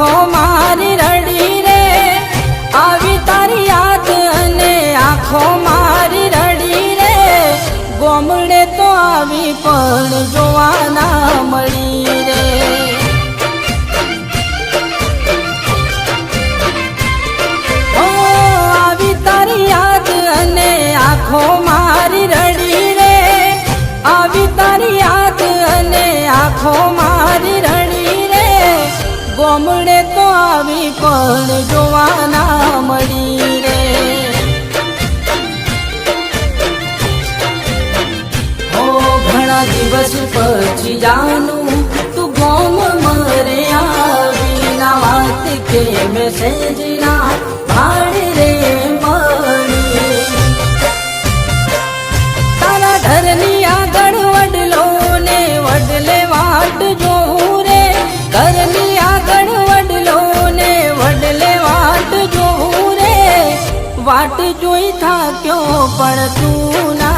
આંખો મારી રડી રે. આવી તારી યાદ અને આંખો મારી રડી રે. ગોમડે તો આવી પણ જોવાના મળી રે. ઓ, આવી તારી યાદ અને આંખો મારી રડી રે. આવી તારી યાદ અને આંખો મારી ગોમડે તો આવી પણ જોવાના મળી રે. ઓ ઘણા દિવસ પછી જાનું, તું ગોમ મરે આવી ના વાત કે મેસેજ ના વાટ જોઈ થાક્યો પણ તું ના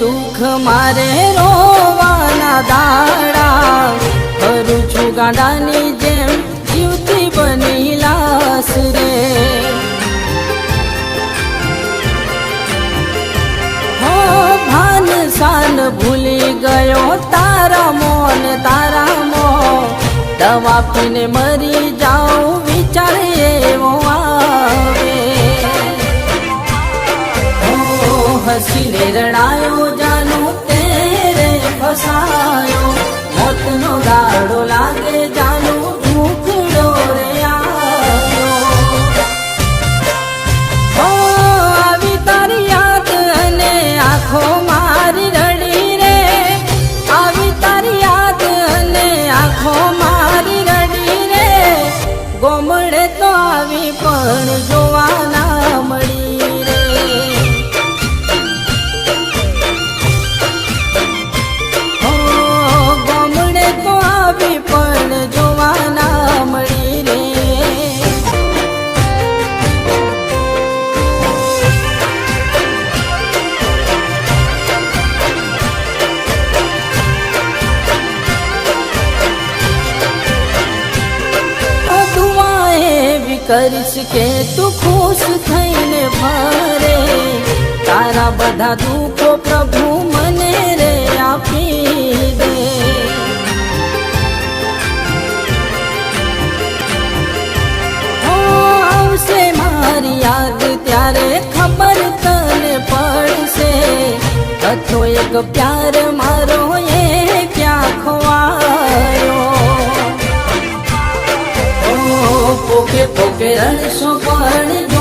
દુઃખ મારે રોવાના દાડા. કરું છું ગાડાની જેમ જીવતી બની લાસ રે. સાન ભૂલી ગયો તારા મોન તારા મો. દવા પીને મરી જાઉં, વિચાર એવો આવે. હસીને રડાયો દાડો આંખો મારી રડી રે. આવી તારી યાદ મારી રડી રે. ગોમડે તો આવી પણ જોવાના મળી કરીશ કે તું ખુશ થઈને ફરે. તારા બધા દુઃખો પ્રભુ મને રે આપી દે. આવશે મારી યાદ ત્યારે ખબર તને પડશે. કથો એક પ્યાર મારો પોકે પોકે રણસો પણ